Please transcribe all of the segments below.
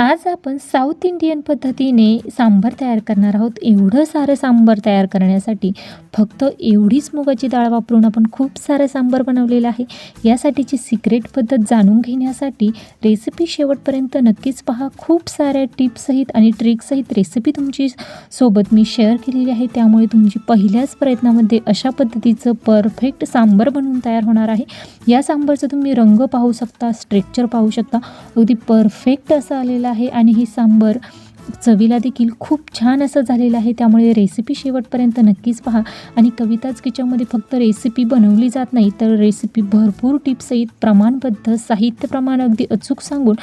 आज आपण south Indian पद्धतीने सांबार तयार करणार आहोत. एवढं सारं सांबार तयार करण्यासाठी फक्त एवढीच मुगाची डाळ वापरून आपण खूप सारं सांबार बनवलेलं आहे. यासाठीची सिक्रेट पद्धत जाणून घेण्यासाठी रेसिपी शेवटपर्यंत नक्कीच पहा. खूप साऱ्या टिप्ससहित आणि ट्रिक्ससहित रेसिपी तुमची सोबत मी शेअर केलेली आहे. त्यामुळे तुमची पहिल्याच प्रयत्नामध्ये अशा पद्धतीचं परफेक्ट सांबार बनवून तयार होणार आहे. या सांबारचं तुम्ही रंग पाहू शकता स्ट्रेक्चर पाहू शकता. अगदी परफेक्ट असं आलेलं आहे आणि ही सांबर चवीला देखील खूप छान असं झालेलं आहे. त्यामुळे रेसिपी शेवटपर्यंत नक्कीच पहा. आणि कविताच किचनमध्ये फक्त रेसिपी बनवली जात नाही तर रेसिपी भरपूर टिप्ससहित प्रमाणबद्ध साहित्य प्रमाण अगदी अचूक सांगून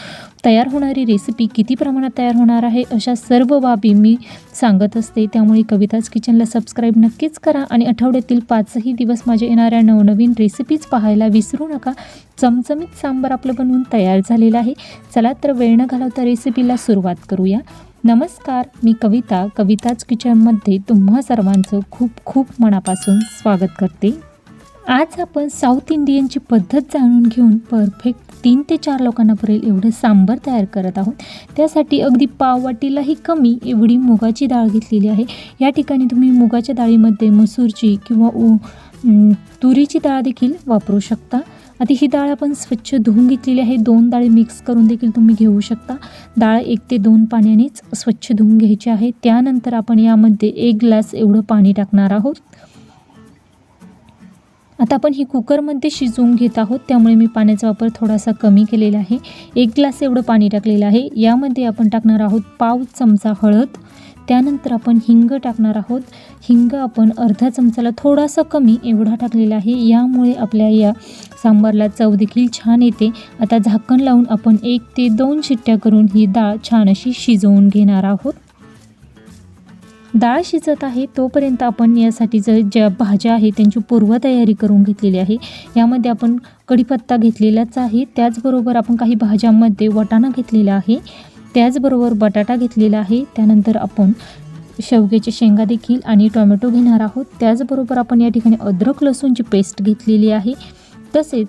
तयार होणारी रेसिपी किती प्रमाणात तयार होणार आहे अशा सर्व बाबी मी सांगत असते. त्यामुळे कविताच किचनला सबस्क्राईब नक्कीच करा आणि आठवड्यातील पाचही दिवस माझ्या येणाऱ्या नवनवीन रेसिपीज पाहायला विसरू नका. चमचमीत सांबार आपलं बनवून तयार झालेलं आहे. चला तर वेळ न घालवता रेसिपीला सुरुवात करूया. नमस्कार मी कविता. कविताच किचनमध्ये तुम्हा सर्वांचं खूप खूप मनापासून स्वागत करते. आज आपण साऊथ इंडियनची पद्धत जाणून घेऊन परफेक्ट तीन ते चार लोकांना पुरेल एवढं सांबर तयार करत आहोत. त्यासाठी अगदी पाववाटीलाही कमी एवढी मुगाची डाळ घेतलेली आहे. या ठिकाणी तुम्ही मुगाच्या डाळीमध्ये मसूरची किंवा उ तुरीची डाळ देखील वापरू शकता. आता ही डाळ आपण स्वच्छ धुवून घेतलेली आहे. दोन डाळी मिक्स करून देखील तुम्ही घेऊ शकता. डाळ एक ते दोन पाण्यानेच स्वच्छ धुवून घ्यायची आहे. त्यानंतर आपण यामध्ये एक ग्लास एवढं पाणी टाकणार आहोत. आता आपण ही कुकरमध्ये शिजवून घेत आहोत. त्यामुळे मी पाण्याचा वापर थोडासा कमी केलेला आहे. एक ग्लास एवढं पाणी टाकलेलं आहे. यामध्ये आपण टाकणार आहोत पाव चमचा हळद. त्यानंतर आपण हिंग टाकणार आहोत. हिंग आपण अर्धा चमचाला थोडासा कमी एवढा टाकलेला आहे. यामुळे आपल्या या सांबारला चव देखील छान येते. आता झाकण लावून आपण एक ते दोन शिट्ट्या करून ही डाळ छान अशी शिजवून घेणार आहोत. डाळ शिजत आहे तोपर्यंत आपण यासाठी जर ज्या भाज्या आहेत त्यांची पूर्वतयारी करून घेतलेली आहे. यामध्ये आपण कढीपत्ता घेतलेलाच आहे. त्याचबरोबर आपण काही भाज्यांमध्ये वाटाणा घेतलेला आहे. त्याचबरोबर बटाटा घेतलेला आहे. त्यानंतर आपण शेवग्याच्या शेंगा देखील आणि टोमॅटो घेणार आहोत. त्याचबरोबर आपण या ठिकाणी अद्रक लसूणची पेस्ट घेतलेली आहे. तसेच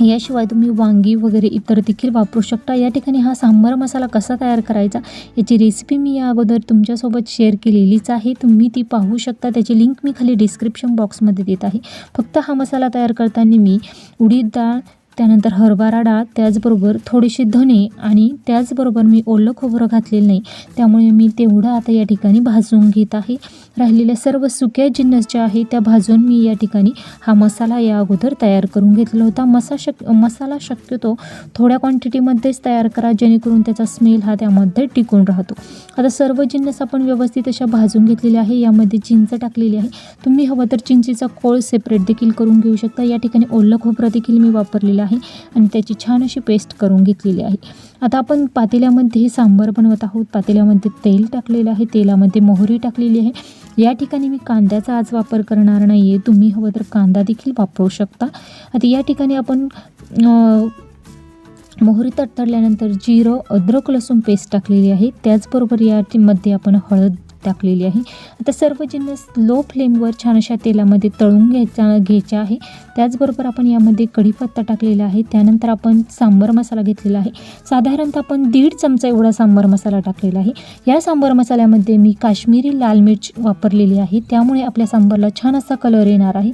याशिवाय तुम्ही वांगी वगैरे इतर देखील वापरू शकता. या ठिकाणी हा सांबार मसाला कसा तयार करायचा याची रेसिपी मी या अगोदर तुमच्यासोबत शेअर केलेलीच आहे. तुम्ही ती पाहू शकता. त्याची लिंक मी खाली डिस्क्रिप्शन बॉक्समध्ये देत आहे. फक्त हा मसाला तयार करताना मी उडीद डाळ त्यानंतर हरभरा डाळ त्याचबरोबर थोडेसे धने आणि त्याचबरोबर मी ओलं खोबरं घातलेलं नाही. त्यामुळे मी तेवढं आता या ठिकाणी भाजून घेत आहे. राहिलेल्या सर्व सुक्या जिन्नस ज्या आहे त्या भाजून मी या ठिकाणी हा मसाला या अगोदर तयार करून घेतला होता. मसा शक मसाला शक्यतो थोड्या क्वांटिटीमध्येच तयार करा जेणेकरून त्याचा स्मेल हा त्यामध्ये टिकून राहतो. आता सर्व जिन्नस आपण व्यवस्थित अशा भाजून घेतलेले आहे. यामध्ये चिंच टाकलेली आहे. तुम्ही हवं तर चिंचेचा कोळ सेपरेट देखील करून घेऊ शकता. या ठिकाणी ओलं खोबरं देखील मी वापरलेलं आहे आणि त्याची छान अशी पेस्ट करून घेतलेली आहे. आता आपण पातेल्यामध्ये हे सांबार बनवत आहोत. पातेल्यामध्ये तेल टाकलेलं आहे. तेलामध्ये मोहरी टाकलेली आहे. या ठिकाणी मी कांद्याचा आज वापर करणार नाही आहे तुम्ही हवं तर कांदा देखील वापरू शकता. आता या ठिकाणी आपण मोहरी तडतडल्यानंतर जिरं अद्रक लसूण पेस्ट टाकलेली आहे. त्याचबरोबर या मध्ये आपण हळद टाकलेली आहे. आता सर्व जिन्नस लो फ्लेमवर छान अशा तेलामध्ये तळून घ्यायचा घ्यायच्या आहे. त्याचबरोबर आपण यामध्ये कढीपत्ता टाकलेला आहे. त्यानंतर आपण सांबार मसाला घेतलेला आहे. साधारणतः आपण दीड चमचा एवढा सांबार मसाला टाकलेला आहे. या सांबार मसाल्यामध्ये मी काश्मीरी लाल मिर्च वापरलेली आहे. त्यामुळे आपल्या सांबारला छान असा कलर येणार आहे.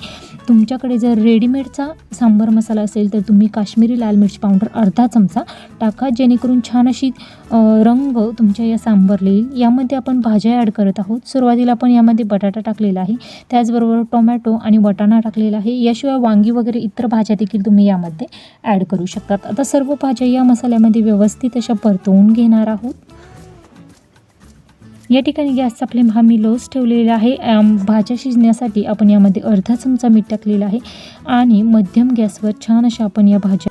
तुमच्याकडे जर रेडीमेडचा सांबार मसाला असेल तर तुम्ही काश्मीरी लाल मिर्च पावडर अर्धा चमचा टाका. जेणेकरून छान अशी रंग तुमच्या या सांबारला येईल. यामध्ये आपण भाज्या ॲड करत आहोत. सुरुवातीला आपण यामध्ये बटाटा टाकलेला आहे. त्याचबरोबर टोमॅटो आणि वटाणा टाकलेला आहे. याशिवाय वांगी वगैरे इतर भाज्या देखील तुम्ही यामध्ये ॲड करू शकतात. आता सर्व भाज्या या मसाल्यामध्ये व्यवस्थित अशा परतवून घेणार आहोत. या ठिकाणी गॅसचा फ्लेम हा मी लोच ठेवलेला आहे. भाज्या शिजण्यासाठी आपण यामध्ये अर्धा चमचा मीठ टाकलेला आहे. आणि मध्यम गॅसवर छान अशा आपण या भाज्या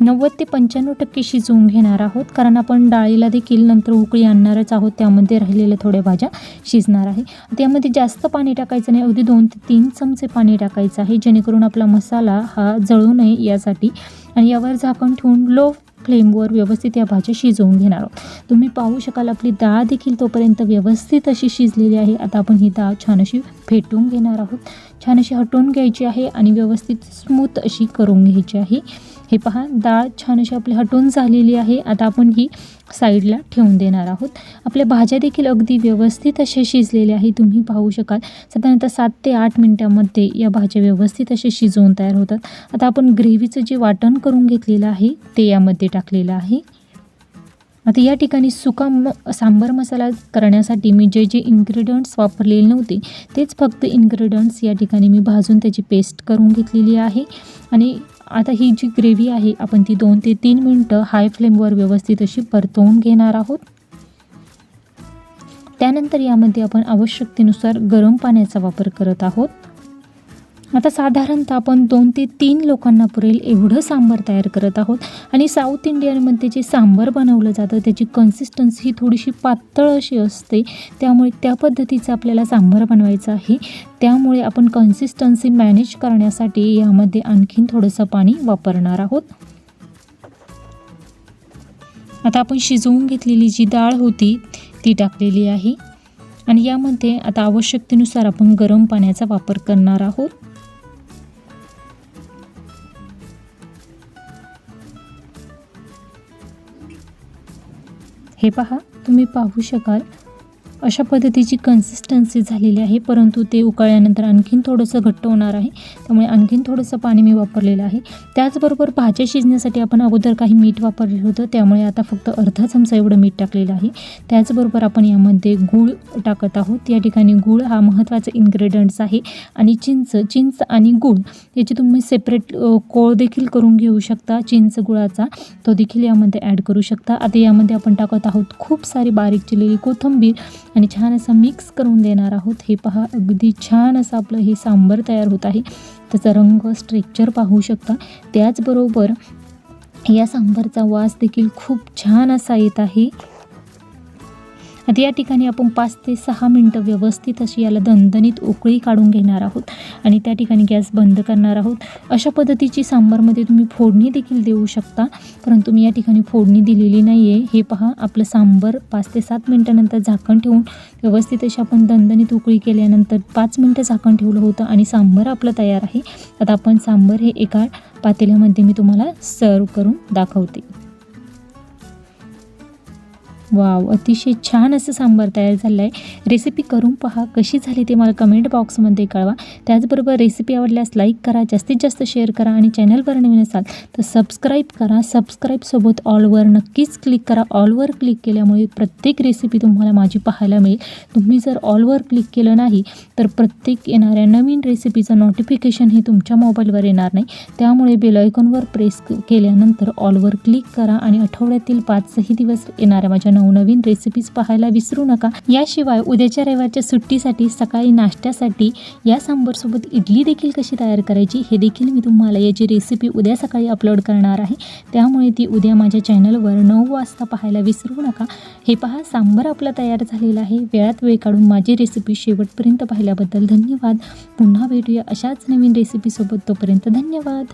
नव्वद ते पंच्याण्णव टक्के शिजवून घेणार आहोत. कारण आपण डाळीला देखील नंतर उकळी आणणारच आहोत. त्यामध्ये राहिलेल्या थोड्या भाज्या शिजणार आहे. त्यामध्ये जास्त पाणी टाकायचं नाही. अगदी दोन ते तीन चमचे पाणी टाकायचं आहे. जेणेकरून आपला मसाला हा जळू नये यासाठी. आणि यावर झाकण ठेवून लो फ्लेमवर व्यवस्थित या भाज्या शिजवून घेणार आहोत. तुम्ही पाहू शकाल आपली डाळ देखील तोपर्यंत व्यवस्थित अशी शिजलेली आहे. आता आपण ही डाळ छान अशी फेटून घेणार आहोत. छान अशी हटवून घ्यायची आहे आणि व्यवस्थित स्मूथ अशी करून घ्यायची आहे. हे पहा डाळ छान अशी आपली हटून झालेली आहे. आता आपण ही साईडला ठेवून देणार आहोत. आपल्या भाज्या देखील अगदी व्यवस्थित अशा शिजलेल्या आहे तुम्ही पाहू शकाल. साधारणतः सात ते आठ मिनटामध्ये या भाज्या व्यवस्थित असे शिजवून तयार होतात. आता आपण ग्रेव्हीचं जे वाटण करून घेतलेलं आहे ते यामध्ये टाकलेलं आहे. आता या ठिकाणी सुका म सांबार मसाला करण्यासाठी मी जे जे इन्ग्रेडियंट्स वापरलेले नव्हते तेच फक्त इन्ग्रेडियंट्स या ठिकाणी मी भाजून त्याची पेस्ट करून घेतलेली आहे. आणि आता ही जी ग्रेव्ही आहे आपण ती दोन ते तीन मिनटं हाय फ्लेमवर व्यवस्थित अशी परतवून घेणार आहोत. त्यानंतर यामध्ये आपण आवश्यकतेनुसार गरम पाण्याचा वापर करत आहोत. आता साधारणतः आपण दोन ते तीन लोकांना पुरेल एवढं सांबार तयार करत आहोत. आणि साऊथ इंडियनमध्ये जे सांबार बनवलं जातं त्याची कन्सिस्टन्सी ही थोडीशी पातळ अशी असते. त्यामुळे त्या पद्धतीचं आपल्याला सांबार बनवायचं आहे. त्यामुळे आपण कन्सिस्टन्सी मॅनेज करण्यासाठी यामध्ये आणखीन थोडंसं पाणी वापरणार आहोत. आता आपण शिजवून घेतलेली जी डाळ होती ती टाकलेली आहे. आणि यामध्ये आता आवश्यकतेनुसार आपण गरम पाण्याचा वापर करणार आहोत. हे पहा तुम्ही पाहू शकाल अशा पद्धतीची कन्सिस्टन्सी झालेली आहे. परंतु ते उकळल्यानंतर आणखीन थोडंसं घट्ट होणार आहे. त्यामुळे आणखीन थोडंसं पाणी मी वापरलेलं आहे. त्याचबरोबर भाज्या शिजण्यासाठी आपण अगोदर काही मीठ वापरलेलं होतं. त्यामुळे आता फक्त अर्धा चमचा एवढं मीठ टाकलेलं आहे. त्याचबरोबर आपण यामध्ये गूळ टाकत आहोत. या ठिकाणी गूळ हा महत्त्वाचा इन्ग्रेडियंट्स आहे. आणि चिंच चिंच आणि गूळ याची तुम्ही सेपरेट कोळ देखील करून घेऊ शकता. चिंच गुळाचा तो देखील यामध्ये ॲड करू शकता. आता यामध्ये आपण टाकत आहोत खूप सारी बारीक चिरलेली कोथिंबीर. आणि छान असं मिक्स करून देणार आहोत. हे पहा अगदी छान असं आपलं हे सांबर तयार होत आहे. त्याचा रंग स्ट्रेक्चर पाहू शकता. त्याचबरोबर या सांबारचा वास देखील खूप छान असा येत आहे. आता या ठिकाणी आपण पाच ते सहा मिनटं व्यवस्थित अशी याला दणदणीत उकळी काढून घेणार आहोत आणि त्या ठिकाणी गॅस बंद करणार आहोत. अशा पद्धतीची सांबारमध्ये तुम्ही फोडणी देखील देऊ शकता परंतु मी या ठिकाणी फोडणी दिलेली नाही आहे हे पहा आपलं सांबर पाच ते सात मिनटानंतर झाकण ठेवून व्यवस्थित अशी आपण दणदणीत उकळी केल्यानंतर पाच मिनटं झाकण ठेवलं होतं आणि सांबर आपलं तयार आहे. आता आपण सांबर हे एका पातेल्यामध्ये मी तुम्हाला सर्व करून दाखवते. वाव अतिशय छान असं सांबार तयार झालं आहे रेसिपी करून पहा कशी झाली ते मला कमेंट बॉक्समध्ये कळवा. त्याचबरोबर रेसिपी आवडल्यास लाईक करा जास्तीत जास्त शेअर करा आणि चॅनलवर नवीन असाल तर सबस्क्राईब करा. सबस्क्राईबसोबत ऑलवर नक्कीच क्लिक करा. ऑलवर क्लिक केल्यामुळे प्रत्येक रेसिपी तुम्हाला माझी पाहायला मिळेल. तुम्ही जर ऑलवर क्लिक केलं नाही तर प्रत्येक येणाऱ्या नवीन रेसिपीचं नोटिफिकेशन हे तुमच्या मोबाईलवर येणार नाही. त्यामुळे बेलायकॉनवर प्रेस केल्यानंतर ऑलवर क्लिक करा आणि आठवड्यातील पाचही दिवस येणाऱ्या माझ्या नवनवीन रेसिपीज पाहायला विसरू नका. याशिवाय उद्याच्या रविवारच्या सुट्टीसाठी सकाळी नाश्त्यासाठी या सांबरसोबत इडली देखील कशी तयार करायची हे देखील मी तुम्हाला याची रेसिपी उद्या सकाळी अपलोड करणार आहे. त्यामुळे ती उद्या माझ्या चॅनलवर नऊ वाजता पाहायला विसरू नका. हे पहा सांबर आपला तयार झालेला आहे. वेळात वेळ काढून माझी रेसिपी शेवटपर्यंत पाहिल्याबद्दल धन्यवाद. पुन्हा भेटूया अशाच नवीन रेसिपीसोबत तोपर्यंत धन्यवाद.